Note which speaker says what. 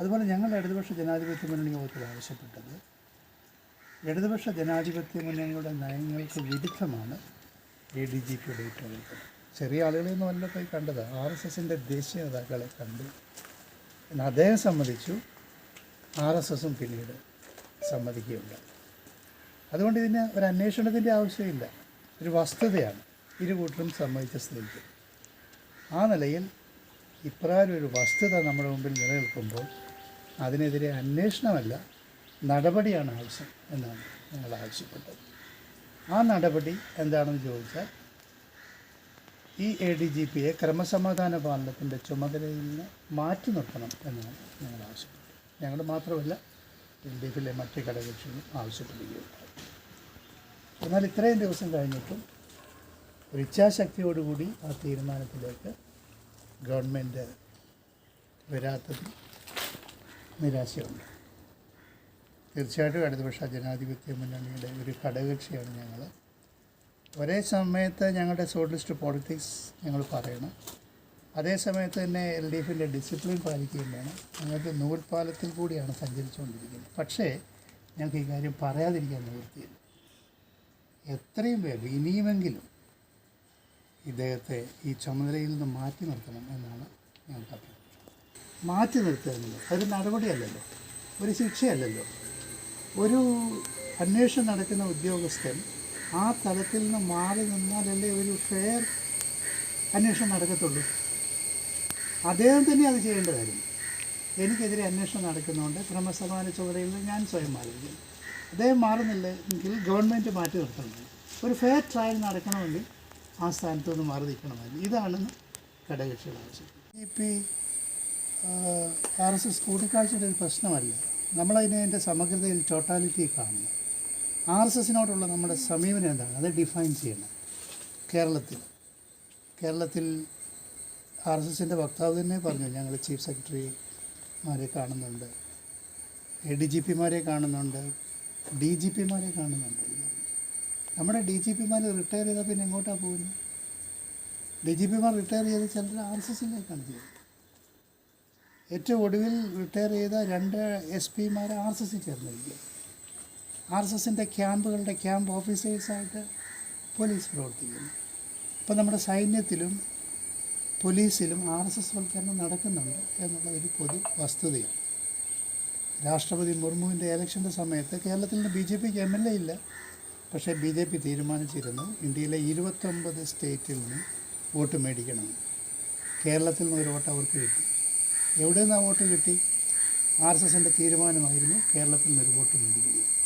Speaker 1: അതുപോലെ ഞങ്ങളുടെ ഇടതുപക്ഷ ജനാധിപത്യ മുന്നണി യോഗത്തിൽ ആവശ്യപ്പെട്ടത്. ഇടതുപക്ഷ ജനാധിപത്യ മുന്നണിയുടെ നയങ്ങൾക്ക് വിരുദ്ധമാണ് എ ഡി ജി പിയുടെ ഇട്ടുള്ളത് ചെറിയ ആളുകളെയൊന്നും അല്ല പോയി കണ്ടത്. ആർ എസ് എസിന്റെ ദേശീയ നേതാക്കളെ കണ്ടു. എന്നാൽ അദ്ദേഹം സമ്മതിച്ചു. ആർ എസ് എസും പിന്നീട് സമ്മതിക്കുകയുണ്ട് അതുകൊണ്ട് ഇതിന് ഒരു അന്വേഷണത്തിന്റെ ആവശ്യമില്ല. ഒരു വസ്തുതയാണ്. ഇരു കൂട്ടരും സമ്മതിച്ച സ്ഥിതിക്ക്. ആ നിലയിൽ ഇപ്രകാരം ഒരു വസ്തുത നമ്മുടെ മുമ്പിൽ നിലനിൽക്കുമ്പോൾ അതിനെതിരെ അന്വേഷണമല്ല നടപടിയാണ് ആവശ്യം എന്നാണ് ഞങ്ങൾ ആവശ്യപ്പെട്ടത്. ആ നടപടി എന്താണെന്ന് ചോദിച്ചാൽ ഈ എ ഡി ജി പിയെ ക്രമസമാധാന പാലനത്തിന്റെ ചുമതലയിൽ നിന്ന് മാറ്റി നിർത്തണം എന്നാണ് ഞങ്ങൾ ആവശ്യപ്പെട്ടത്. ഞങ്ങൾ മാത്രമല്ല എൽ ഡി എഫിലെ മറ്റ് ഘടകകക്ഷികളും ആവശ്യപ്പെടുകയുണ്ടായി എന്നാൽ ഇത്രയും ദിവസം കഴിഞ്ഞിട്ടും ഒരു ഇച്ഛാശക്തിയോടുകൂടി ആ തീരുമാനത്തിലേക്ക് ഗവൺമെന്റ് വരാത്തതിൽ നിരാശയുണ്ട്. തീർച്ചയായിട്ടും ഇടതുപക്ഷ ജനാധിപത്യ മുന്നണിയുടെ ഒരു ഘടകകക്ഷിയാണ് ഞങ്ങൾ ഒരേ സമയത്ത് ഞങ്ങളുടെ സോഷ്യലിസ്റ്റ് പോളിറ്റിക്സ് ഞങ്ങൾ പറയണം. അതേ സമയത്ത് തന്നെ എൽ ഡി എഫിന്റെ ഡിസിപ്ലിൻ പാലിക്കുകയും വേണം. ഞങ്ങൾക്ക് നൂൽപാലത്തിൽ കൂടിയാണ് സഞ്ചരിച്ചുകൊണ്ടിരിക്കുന്നത്. പക്ഷേ ഞങ്ങൾക്ക് ഈ കാര്യം പറയാതിരിക്കാൻ നിവൃത്തിയില്ല. എത്രയും വേഗം ഇനിയുമെങ്കിലും ഇദ്ദേഹത്തെ ഈ ചുമതലയിൽ നിന്ന് മാറ്റി നിർത്തണം എന്നാണ് ഞങ്ങൾക്ക് അഭ്യർത്ഥന. മാറ്റി നിർത്തുക അതൊരു നടപടിയല്ലല്ലോ. ഒരു ശിക്ഷയല്ലല്ലോ. ഒരു അന്വേഷണം നടക്കുന്ന ഉദ്യോഗസ്ഥൻ ആ തലത്തിൽ നിന്ന് മാറി നിന്നാലല്ലേ ഒരു ഫെയർ അന്വേഷണം നടക്കത്തുള്ളൂ? അദ്ദേഹം തന്നെ അത് ചെയ്യേണ്ടതായിരുന്നു എനിക്കെതിരെ അന്വേഷണം നടക്കുന്നതുകൊണ്ട് ക്രമസമാന ചുമതലയിൽ ഞാൻ സ്വയം മാറിയിരിക്കും അദ്ദേഹം മാറുന്നില്ല? എങ്കിൽ ഗവൺമെന്റ് മാറ്റി നിർത്തണം. ഒരു ഫെയർ ട്രയൽ നടക്കണമെങ്കിൽ ആ സ്ഥാനത്തുനിന്ന് മാറി നിൽക്കണമായിരുന്നു ഇതാണെന്ന് ഘടകകക്ഷികൾ ആവശ്യം. E P R S S കൂടിക്കാഴ്ചയുടെ ഒരു പ്രശ്നമല്ല നമ്മളതിനെ അതിന്റെ സമഗ്രതയിൽ ടോട്ടാലിറ്റി കാണുന്നു. ആർ എസ് എസിനോടുള്ള നമ്മുടെ സമീപനം എന്താണ്? അത് ഡിഫൈൻ ചെയ്യണം. കേരളത്തിൽ. കേരളത്തിൽ ആർ എസ് എസിന്റെ വക്താവ് തന്നെ പറഞ്ഞു. ഞങ്ങൾ ചീഫ് സെക്രട്ടറിമാരെ കാണുന്നുണ്ട്. എ ഡി ജി പിമാരെ കാണുന്നുണ്ട്. ഡി ജി പിമാരെ കാണുന്നുണ്ട്. നമ്മുടെ ഡി ജി പിമാർ റിട്ടയർ ചെയ്താൽ പിന്നെ എങ്ങോട്ടാണ് പോകുന്നത്? ഡി ജി പിമാർ റിട്ടയർ ചെയ്ത് ചിലർ ആർ എസ് എസിലേക്കാണ് ചെയ്യുന്നത് ഏറ്റവും ഒടുവിൽ റിട്ടയർ ചെയ്ത രണ്ട് എസ് പിമാർ ആർ എസ് എസിൽ ചേർന്നിരിക്കുക ആർ എസ് എസിന്റെ ക്യാമ്പുകളുടെ ക്യാമ്പ് ഓഫീസേഴ്സായിട്ട് പോലീസ് പ്രവർത്തിക്കുന്നു. അപ്പോൾ നമ്മുടെ സൈന്യത്തിലും പോലീസിലും ആർ എസ് എസ് വൽക്കരണം നടക്കുന്നുണ്ട് എന്നുള്ളതൊരു പൊതു വസ്തുതയാണ്. രാഷ്ട്രപതി മുർമുവിന്റെ ഇലക്ഷന്റെ സമയത്ത് കേരളത്തിൽ നിന്ന് ബി ജെ പിക്ക് എം എൽ എ ഇല്ല. പക്ഷേ ബി ജെ പി തീരുമാനിച്ചിരുന്നു ഇന്ത്യയിലെ ഇരുപത്തൊമ്പത് സ്റ്റേറ്റിൽ നിന്ന് വോട്ട് മേടിക്കണമെന്ന് കേരളത്തിൽ നിന്ന് ഒരു വോട്ട് അവർക്ക് കിട്ടി. എവിടെ നിന്ന് ആ വോട്ട് കിട്ടി? ആർ എസ് എസിന്റെ തീരുമാനമായിരുന്നു കേരളത്തിൽ നിന്ന് ഒരു വോട്ട് മേടിക്കുന്നത്.